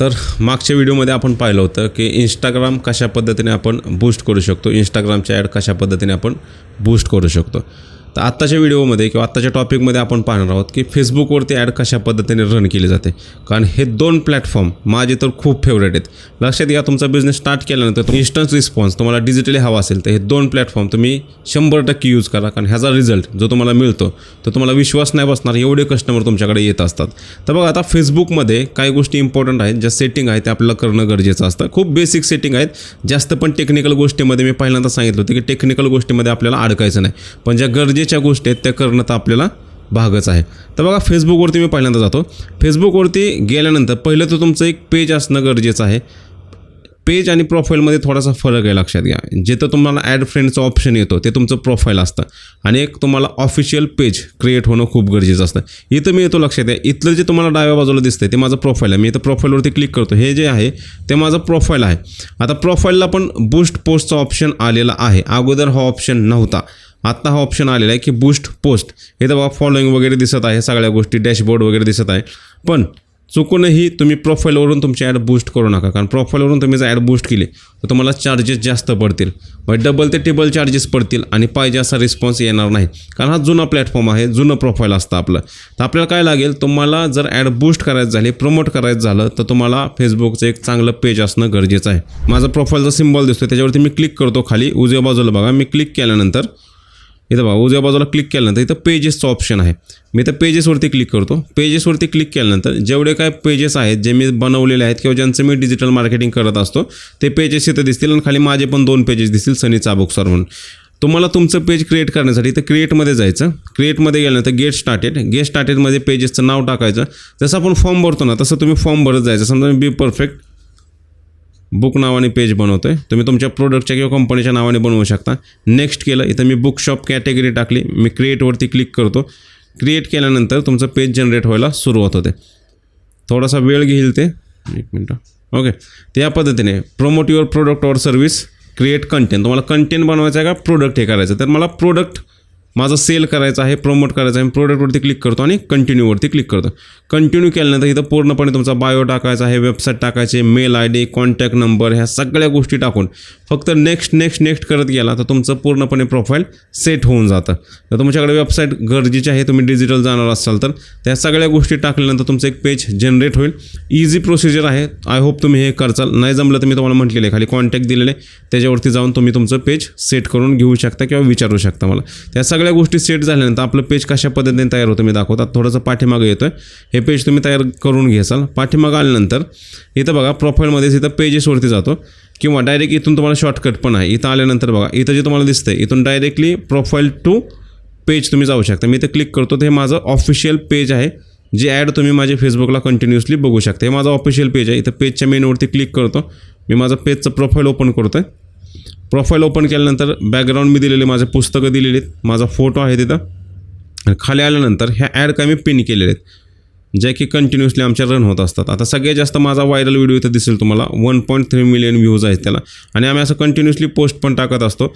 तर मागच्या व्हिडिओमध्ये आपण पाहिलं होतं की इंस्टाग्राम कशा पद्धतीने आपण बूस्ट करू शकतो? इंस्टाग्रामच्या ॲड कशा पद्धतीने आपण बूस्ट करू शकतो? तर आत्ताच्या व्हिडिओमध्ये किंवा आत्ताच्या टॉपिकमध्ये आपण पाहणार आहोत की फेसबुकवरती ॲड कशा पद्धतीने रन केली जाते. कारण हे दोन प्लॅटफॉर्म माझे तर खूप फेवरेट आहेत. लक्षात घ्या तुमचा बिझनेस स्टार्ट केल्यानंतर इन्स्टंट रिस्पॉन्स तुम्हाला डिजिटली हवा असेल तर हे दोन प्लॅटफॉर्म तुम्ही शंभर टक्के यूज करा. कारण ह्याचा रिझल्ट जो तुम्हाला मिळतो तो तुम्हाला विश्वास नाही बसणार एवढे कस्टमर तुमच्याकडे येत असतात. तर बघा आता फेसबुकमध्ये काही गोष्टी इम्पॉर्टंट आहेत. ज्या सेटिंग आहेत ते आपल्याला करणं गरजेचं असतं. खूप बेसिक सेटिंग आहेत. जास्त पण टेक्निकल गोष्टीमध्ये मी पहिल्यांदा सांगितलं होतं की टेक्निकल गोष्टीमध्ये आपल्याला अडकायचं नाही. पण ज्या गरजेच्या गोष्टी आहेत त्या करणं तर आपल्याला भागच आहे. तर बघा फेसबुकवरती मी पहिल्यांदा जातो. फेसबुकवरती गेल्यानंतर पहिलं तर तुमचं एक पेज असणं गरजेचं आहे. पेज आणि प्रोफाईलमध्ये थोडासा फरक आहे लक्षात घ्या. जिथं तुम्हाला ॲड फ्रेंडचं ऑप्शन येतो ते तुमचं प्रोफाईल असतं. आणि एक तुम्हाला ऑफिशियल पेज क्रिएट होणं खूप गरजेचं असतं. इथं मी येतो लक्षात घ्या. इथलं जे तुम्हाला डाव्या बाजूला दिसतंय ते माझं प्रोफाईल आहे. मी इथं प्रोफाईलवरती क्लिक करतो. हे जे आहे ते माझं प्रोफाईल आहे. आता प्रोफाईलला पण बूस्ट पोस्टचा ऑप्शन आलेला आहे. अगोदर हा ऑप्शन नव्हता. आत्ता हा ऑप्शन आलेला आहे की बूस्ट पोस्ट इथं बघा फॉलोईंग वगैरे दिसत आहे सगळ्या गोष्टी डॅशबोर्ड वगैरे दिसत आहे. पण चुकूनही तुम्ही प्रोफाईलवरून तुमची ॲड बूस्ट करू नका कारण प्रोफाईलवरून तुम्ही जर ॲड बूस्ट केली तर तुम्हाला चार्जेस जास्त पडतील. म्हणजे डबल ते टेबल चार्जेस पडतील आणि पाहिजे असा रिस्पॉन्स येणार नाही. कारण हा जुना प्लॅटफॉर्म आहे जुनं प्रोफाईल असतं आपलं. तर आपल्याला काय लागेल तुम्हाला जर ॲड बूस्ट करायचं झाली प्रमोट करायचं झालं तर तुम्हाला फेसबुकचं एक चांगलं पेज असणं गरजेचं आहे. माझा प्रोफाईलचा सिम्बॉल दिसतो त्याच्यावरती मी क्लिक करतो खाली. उजव्या बाजूला बघा मी क्लिक केल्यानंतर इथं बघा उजव्या बाजूला क्लिक केल्यानंतर इथं पेजेसचं ऑप्शन आहे. मी इथं पेजेसवरती क्लिक करतो. पेजेसवरती क्लिक केल्यानंतर जेवढे काय पेजेस आहेत जे मी बनवलेले आहेत किंवा ज्यांचं मी डिजिटल मार्केटिंग करत असतो ते पेजेस इथं दिसतील आणि खाली माझे पण दोन पेजेस दिसतील सनी चाबुक सर म्हणून. तुम्हाला तुमचं पेज क्रिएट करण्यासाठी इथं क्रिएटमध्ये जायचं. क्रिएटमध्ये गेल्यानंतर गेट स्टार्टेड गेट स्टार्टेडमध्ये पेजेसचं नाव टाकायचं. जसं आपण फॉर्म भरतो ना तसं तुम्ही फॉर्म भरत जायचं. समजा मी बी परफेक्ट बुक नावाने पेज बनवतो आहे तुम्ही तुमच्या प्रोडक्टच्या किंवा कंपनीच्या नावाने बनवू शकता. नेक्स्ट केलं इथं मी बुक शॉप कॅटेगरी टाकली. मी क्रिएटवरती क्लिक करतो. क्रिएट केल्यानंतर तुमचं पेज जनरेट व्हायला सुरुवात होते. थोडासा वेळ घेईल ते. एक मिनटं. ओके तर या पद्धतीने promote your product or service create content तुम्हाला कंटेंट बनवायचं आहे का? प्रोडक्ट हे करायचं तर मला प्रोडक्ट माझं सेल करायचं आहे प्रमोट करायचं आहे प्रोडक्टवरती क्लिक करतो आणि कंटिन्यूवरती क्लिक करतो. कंटिन्यू केल्यानंतर इथं पूर्णपणे तुमचा बायो टाकायचा आहे वेबसाईट टाकायचे mail I D contact number ह्या सगळ्या गोष्टी टाकून. फक्त नेक्स्ट नेक्स्ट नेक्स्ट करत गेला तर तुमचं पूर्णपणे प्रोफाईल सेट होऊन जातं. तर तुमच्याकडे वेबसाईट गरजेची आहे तुम्ही डिजिटल जाणार असाल तर. त्या सगळ्या गोष्टी टाकल्यानंतर तुमचं एक पेज जनरेट होईल. इझी प्रोसिजर आहे. आय होप तुम्ही हे करचाल. नाही जमलं तर मी तुम्हाला म्हटलेलं आहे खाली कॉन्टॅक्ट दिलेले त्याच्यावरती जाऊन तुम्ही तुमचं पेज सेट करून घेऊ शकता किंवा विचारू शकता मला. त्या सगळ्या गोष्टी सेट झाल्यानंतर आपलं पेज कशा पद्धतीने तयार होतं मी दाखवतात थोडंसं पाठीमागं येतं हे पेज तुम्ही तयार करून घेसाल पाठीमागं आल्यानंतर इथं बघा प्रोफाईलमध्ये इथं पेजेसवरती जातो. किंवा डायरेक्ट इथून तुम्हाला शॉर्टकट पण आहे. इथं आल्यानंतर बघा इथं जे तुम्हाला दिसतं आहे इथून डायरेक्टली प्रोफाईल टू पेज तुम्ही जाऊ शकता. मी इथं क्लिक करतो. ते हे माझं ऑफिशियल पेज आहे. जे ॲड तुम्ही माझे फेसबुकला कंटिन्युअसली बघू शकता. हे माझं ऑफिशियल पेज आहे. इथं पेजच्या मेनूवरती क्लिक करतो. मी माझं पेजचं प्रोफाईल ओपन करतो आहे प्रोफाईल ओपन केल्यानंतर बॅकग्राऊंड मी दिलेले माझे पुस्तकं दिलेली आहेत माझा फोटो आहे तिथं. आणि खाली आल्यानंतर ह्या ॲड काय मी पिन केलेले आहेत जे की कंटिन्युअसली आमच्या रन होत असतात. आता सगळ्यात जास्त माझा व्हायरल व्हिडिओ इथं दिसेल तुम्हाला one point three million views आहेत त्याला. आणि आम्ही असं कंटिन्युअसली पोस्ट पण टाकत असतो.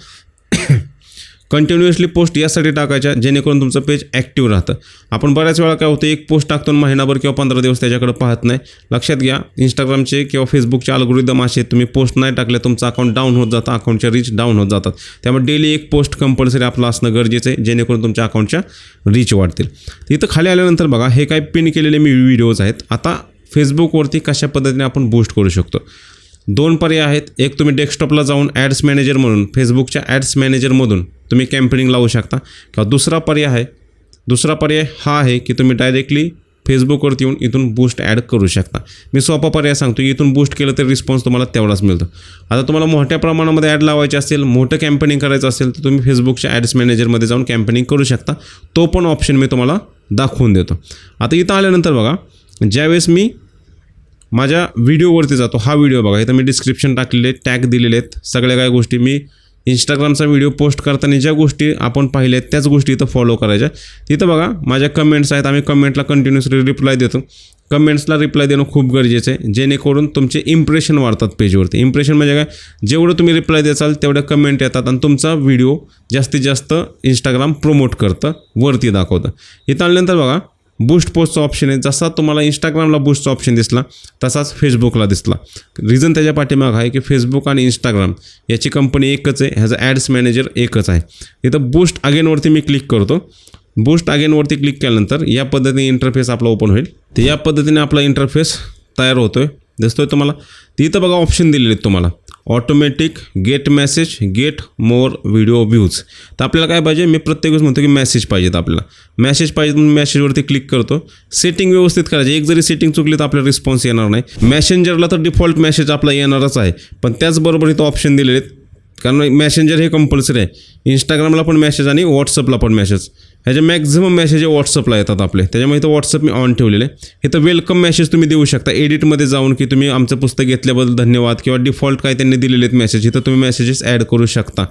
कंटिन्युअसली पोस्ट यासाठी टाकायच्या जेणेकरून तुमचं पेज ॲक्टिव्ह राहतं. आपण बऱ्याच वेळा काय होतं एक पोस्ट टाकतो आणि महिनाभर किंवा पंधरा दिवस त्याच्याकडे पाहत नाही. लक्षात घ्या इंस्टाग्रामचे किंवा फेसबुकचे अल्गोरिदम असे तुम्ही पोस्ट नाही टाकले तुमचं अकाउंट डाऊन होत जातं अकाउंटचे रीच डाऊन होत जातात. त्यामुळे डेली एक पोस्ट कंपल्सरी आपलं असणं गरजेचं आहे जेणेकरून तुमच्या अकाउंटच्या रीच वाढतील. इथं खाली आल्यानंतर बघा हे काय पिन केलेले मी व्हिडिओज आहेत. आता फेसबुकवरती कशा पद्धतीने आपण बूस्ट करू शकतो? दोन पर्याय आहेत. एक तुम्ही डेस्कटॉपला जाऊन ॲड्स मॅनेजर म्हणून फेसबुकच्या ॲड्स मॅनेजरमधून तुम्ही कॅम्पेनिंग लावू शकता. किंवा दुसरा पर्याय आहे दुसरा पर्याय हा आहे की तुम्ही डायरेक्टली फेसबुकवरती येऊन इथून बूस्ट ॲड करू शकता. मी सोपा पर्याय सांगतो इथून बूस्ट केलं तर रिस्पॉन्स तुम्हाला तेवढाच मिळतो. आता तुम्हाला मोठ्या प्रमाणामध्ये ॲड लावायचे असेल मोठं कॅम्पेनिंग करायचं असेल तर तुम्ही फेसबुकच्या ॲड्स मॅनेजरमध्ये जाऊन कॅम्पेनिंग करू शकता. तो पण ऑप्शन मी तुम्हाला दाखवून देतो. आता इथं आल्यानंतर बघा ज्यावेळेस मी माझ्या व्हिडिओवरती जातो हा व्हिडिओ बघा इथं मी डिस्क्रिप्शन टाकलेले टॅग दिलेले आहेत सगळ्या काही गोष्टी मी इंस्टाग्रामचा व्हिडिओ पोस्ट करताना ज्या गोष्टी आपण पाहिल्या आहेत त्याच गोष्टी इथं फॉलो करायच्या. तिथं बघा माझ्या कमेंट्स आहेत आम्ही कमेंटला कंटिन्युअसली रिप्लाय देतो. कमेंट्सला रिप्लाय देणं खूप गरजेचं आहे जेणेकरून तुमचे इम्प्रेशन वाढतात पेजवरती इम्प्रेशन म्हणजे काय? जेवढं तुम्ही रिप्लाय देचाल तेवढ्या कमेंट येतात आणि तुमचा व्हिडिओ जास्तीत जास्त इंस्टाग्राम प्रमोट करतं वरती दाखवतं. इथं आल्यानंतर बघा बूस्ट पोस्टचा ऑप्शन आहे. जसा तुम्हाला इंस्टाग्रामला बूस्टचा ऑप्शन दिसला तसाच फेसबुकला दिसला. रिझन त्याच्या पाठीमागं आहे की फेसबुक आणि इंस्टाग्राम याची कंपनी एकच आहे. ह्याचा ॲड्स मॅनेजर एकच आहे. इथं बूस्ट अगेनवरती मी क्लिक करतो. बूस्ट अगेनवरती क्लिक केल्यानंतर या पद्धतीने इंटरफेस आपला ओपन होईल. तर या पद्धतीने आपला इंटरफेस तयार होतो आहे दिसतो दिसतोय तुम्हाला? तिथं बघा ऑप्शन दिलेले आहेत तुम्हाला. Automatic get message get more video views. तर आपल्याला काय पाहिजे? मी प्रत्येक वेळेस म्हणतो की मेसेज पाहिजेत आपल्याला. मेसेज पाहिजे म्हणून मेसेजवरती क्लिक करतो. सेटिंग व्यवस्थित करायची. एक जरी सेटिंग चुकली तर आपल्याला रिस्पॉन्स येणार नाही. मेसेंजरला तर डिफॉल्ट मेसेज आपला येणारच आहे. पण त्याचबरोबर इथं ऑप्शन दिलेले आहेत. कारण मेसेंजर हे कंपल्सरी आहे. इंस्टाग्रामला पण मेसेज आणि व्हॉट्सअपला पण मेसेज ह्याचे मॅक्झिमम मेसेज हे व्हॉट्सअपला येतात आपले. त्याच्यामुळे इथं व्हॉट्सअप मी ऑन ठेवलेले आहे. इथं वेलकम मेसेज तुम्ही देऊ शकता. एडिटमध्ये जाऊन की तुम्ही आमचं पुस्तक घेतल्याबद्दल धन्यवाद किंवा डिफॉल्ट काय त्यांनी दिलेले आहेत मेसेज इथं तुम्ही मेसेजेस ॲड करू शकता.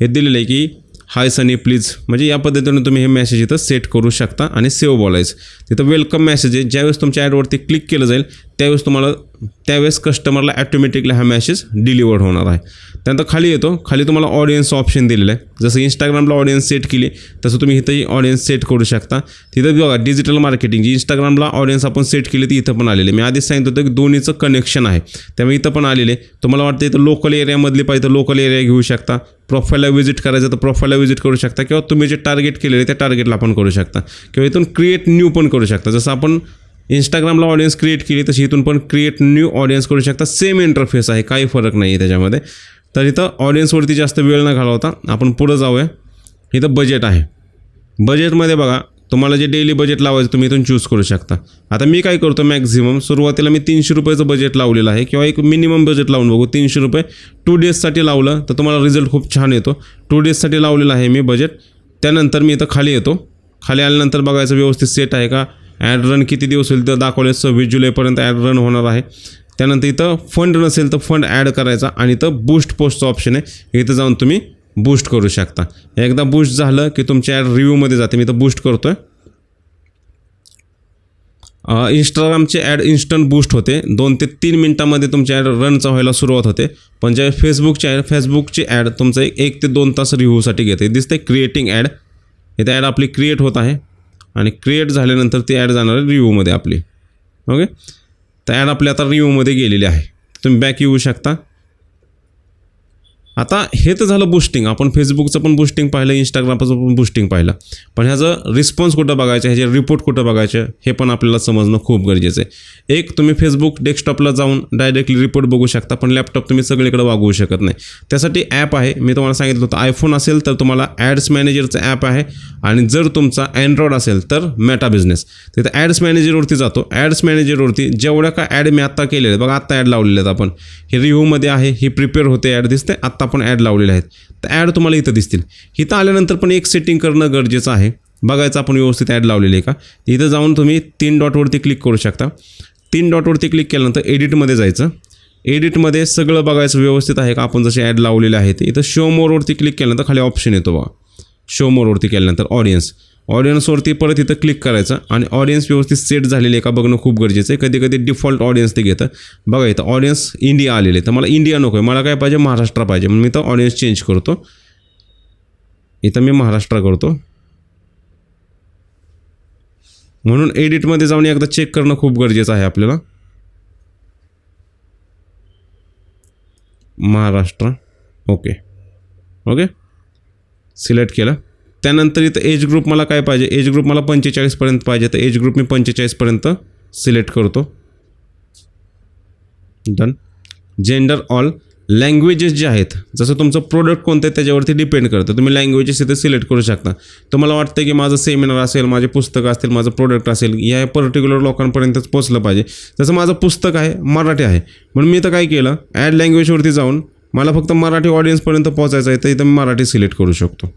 हे दिलेलं आहे की हाय सनी प्लीज म्हणजे या पद्धतीने तुम्ही हे मेसेज इथं सेट करू शकता आणि सेव्ह बोलायचं. तिथं वेलकम मेसेज आहे. ज्यावेळेस तुमच्या ॲडवरती क्लिक केलं जाईल त्यावेळेस तुम्हाला त्यावेळेस कस्टमरला ॲटोमॅटिकली हा मॅसेज डिलिवर्ड होणार आहे. त्यानंतर खाली येतो. खाली तुम्हाला ऑडियन्स ऑप्शन दिलेलं आहे. जसं इंस्टाग्रामला ऑडियन्स सेट केली तसं तुम्ही इथंही ऑडियन्स सेट करू शकता. तिथं बघा डिजिटल मार्केटिंग जी इंस्टाग्रामला ऑडियन्स आपण सेट केली ती इथं पण आलेली मी आधीच सांगितलं होतं की दोन्हीचं कनेक्शन आहे. त्यामुळे इथं पण आलेले तुम्हाला वाटतं इथं लोकल एरियामधली पाहिजे तर लोकल एरिया घेऊ शकता. प्रोफाईलला व्हिजिट करायचं तर प्रोफाईलला व्हिजिट करू शकता. किंवा तुम्ही जे टार्गेट केलेले त्या टार्गेटला आपण करू शकता. किंवा इथून क्रिएट न्यू पण करू शकता. जसं आपण इंस्टाग्रामला ऑडियन्स क्रिएट केली तशी इथून पण क्रिएट न्यू ऑडियन्स करू शकता. सेम इंटरफेस आहे काही फरक नाही आहे त्याच्यामध्ये. तर इथं ऑडियन्सवरती जास्त वेळ न घालवता आपण पुढं जाऊया. इथं बजेट आहे. बजेटमध्ये बघा तुम्हाला जे डेली बजेट लावायचं तुम्ही इथून चूज करू शकता. आता मी काय करतो मॅक्झिमम सुरुवातीला मी तीनशे रुपयाचं बजेट लावलेलं आहे किंवा एक मिनिमम बजेट लावून बघू. तीनशे रुपये टू डेजसाठी लावलं तर तुम्हाला रिझल्ट खूप छान येतो. टू डेजसाठी लावलेलं आहे मी बजेट त्यानंतर मी इथं खाली येतो. खाली आल्यानंतर बघायचं व्यवस्थित सेट आहे का? ॲड रन किती दिवस होईल तर दाखवले. सव्वीस जुलैपर्यंत ॲड रन होणार आहे. त्यानंतर इथं फंड नसेल तर फंड ॲड करायचा आणि इथं बूस्ट पोस्टचं ऑप्शन आहे. इथं जाऊन तुम्ही बूस्ट करू शकता. एकदा बूस्ट झालं की तुमच्या ॲड रिव्ह्यूमध्ये जाते. मी इथं बूस्ट करतो आहे इंस्टाग्रामचे ॲड इन्स्टंट बूस्ट होते. दोन ते तीन मिनटामध्ये तुमच्या ॲड रनचा व्हायला सुरुवात होते. पण ज्या फेसबुकची ॲड फेसबुकची ॲड तुमचं एक एक ते दोन तास रिव्ह्यूसाठी घेते. दिसते क्रिएटिंग ॲड इथे ॲड आपली क्रिएट होत आहे. आणि क्रिएट झाल्यानंतर ती ॲड जाणार आहे रिव्ह्यूमध्ये आपली. ओके तर ॲड आपली आता रिव्ह्यूमध्ये गेलेली आहे. तुम्ही बॅक येऊ शकता. आता हे तर झालं बुस्टिंग आपण फेसबुकचं पण बुस्टिंग पाहिलं इंस्टाग्रामचं पण बुस्टिंग पाहिलं. पण ह्याचं रिस्पॉन्स कुठं बघायचं? ह्याचे रिपोर्ट कुठं बघायचं? हे पण आपल्याला समजणं खूप गरजेचं आहे. एक तुम्ही फेसबुक डेस्कटॉपला जाऊन डायरेक्टली रिपोर्ट बघू शकता पण लॅपटॉप तुम्ही सगळीकडे वागवू शकत नाही. त्यासाठी ॲप आहे. मी तुम्हाला सांगितलं होतं आयफोन असेल तर तुम्हाला ॲड्स मॅनेजरचं ॲप आहे. आणि जर तुमचा अँड्रॉइड असेल तर मेटा बिझनेस तिथं ॲड्स मॅनेजरवरती जातो. ॲड्स मॅनेजरवरती जेवढ्या का ॲड मी आत्ता केलेल्या आहेत बघा आत्ता ॲड लावलेले आहेत आपण. हे रिव्ह्यूमध्ये आहे ही प्रिपेअर होते ॲड दिसते आत्ता आपण ॲड लावलेले आहेत. तर ॲड तुम्हाला इथं दिसतील. इथं आल्यानंतर पण एक सेटिंग करणं गरजेचं आहे. बघायचं आपण व्यवस्थित ॲड लावलेली आहे का? इथं जाऊन तुम्ही तीन डॉटवरती क्लिक करू शकता. तीन डॉटवरती क्लिक केल्यानंतर एडिटमध्ये जायचं. एडिटमध्ये सगळं बघायचं व्यवस्थित आहे का? आपण जसे ॲड लावलेले आहेत. इथं शो मोरवरती क्लिक केल्यानंतर खाली ऑप्शन येतो बघा. शो मोरवरती केल्यानंतर ऑडियन्स ऑडियन्सवरती परत इथं क्लिक करायचं आणि ऑडियन्स व्यवस्थित सेट झालेले आहे का बघणं खूप गरजेचं आहे. कधी कधी डिफॉल्ट ऑडियन्स ते घेतं. बघा इथं ऑडियन्स इंडिया आलेले तर मला इंडिया नको आहे. मला काय पाहिजे? महाराष्ट्र पाहिजे. म्हणून मी तर ऑडियन्स चेंज करतो. इथं मी महाराष्ट्र करतो. म्हणून एडिटमध्ये जाऊन एकदा चेक करणं खूप गरजेचं आहे आपल्याला. महाराष्ट्र. ओके ओके सिलेक्ट केलं. त्यानंतर इथं एज ग्रुप मला काय पाहिजे? एज ग्रुप मला पंचेचाळीसपर्यंत पाहिजे. तर एज ग्रुप मी पंचेचाळीसपर्यंत सिलेक्ट करतो. डन जेंडर ऑल लँग्वेजेस जे आहेत जसं तुमचं प्रोडक्ट कोणतं आहे त्याच्यावरती डिपेंड करतं. तुम्ही लँग्वेजेस इथे सिलेक्ट करू शकता. तुम्हाला वाटतं की माझं सेमिनार असेल माझे पुस्तक असतील माझं प्रोडक्ट असेल या पर्टिक्युलर लोकांपर्यंतच पोचलं पाहिजे. जसं माझं पुस्तक आहे मराठी आहे. म्हणून मी तर काय केलं ॲड लँग्वेजवरती जाऊन मला फक्त मराठी ऑडियन्सपर्यंत पोचायचं आहे तर इथं मी मराठी सिलेक्ट करू शकतो.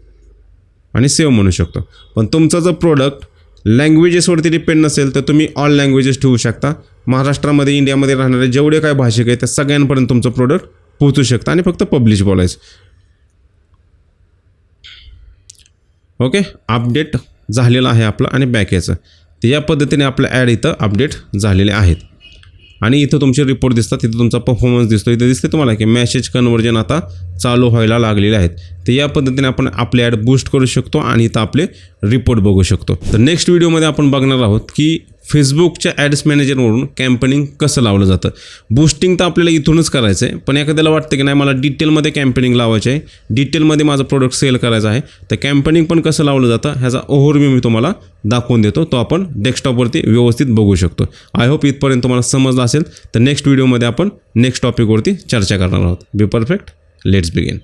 आणि सेव्ह म्हणू शकतो. पण तुमचं जर प्रोडक्ट लँग्वेजेसवरती डिपेंड नसेल तर तुम्ही ऑल लँग्वेजेस ठेवू शकता. महाराष्ट्रामध्ये इंडियामध्ये राहणारे जेवढे काय भाषिक आहेत त्या सगळ्यांपर्यंत तुमचं प्रोडक्ट पोहोचू शकतं आणि फक्त पब्लिश बोलायचं. ओके अपडेट झालेलं आहे आपलं आणि बॅक याचं. तर या पद्धतीने आपलं ॲड इथं अपडेट झालेले आहेत. आणि इथं तुमचे रिपोर्ट दिसतात तिथं तुमचा परफॉर्मन्स दिसतो इथं दिसते तुम्हाला की मॅसेज कन्वर्जन आता चालू व्हायला लागलेले आहेत. तर या पद्धतीने आपण आपले ॲड बूस्ट करू शकतो आणि इथं आपले रिपोर्ट बघू शकतो. तर नेक्स्ट व्हिडिओमध्ये आपण बघणार आहोत की फेसबुकच्या ॲड्स मॅनेजरवरून कॅम्पेनिंग कसं लावलं जातं? बूस्टिंग तर आपल्याला इथूनच करायचं आहे पण एखाद्याला वाटतं की नाही मला डिटेलमध्ये कॅम्पेनिंग लावायचं आहे डिटेलमध्ये माझं प्रोडक्ट सेल करायचं आहे तर कॅम्पेनिंग पण कसं लावलं जातं ह्याचा ओव्हरव्ह्यू मी तुम्हाला दाखवून देतो तो आपण डेस्कटॉपवरती व्यवस्थित बघू शकतो. आय होप इथपर्यंत तुम्हाला समजलं असेल तर नेक्स्ट व्हिडिओमध्ये आपण नेक्स्ट टॉपिकवरती चर्चा करणार आहोत. Be perfect let's begin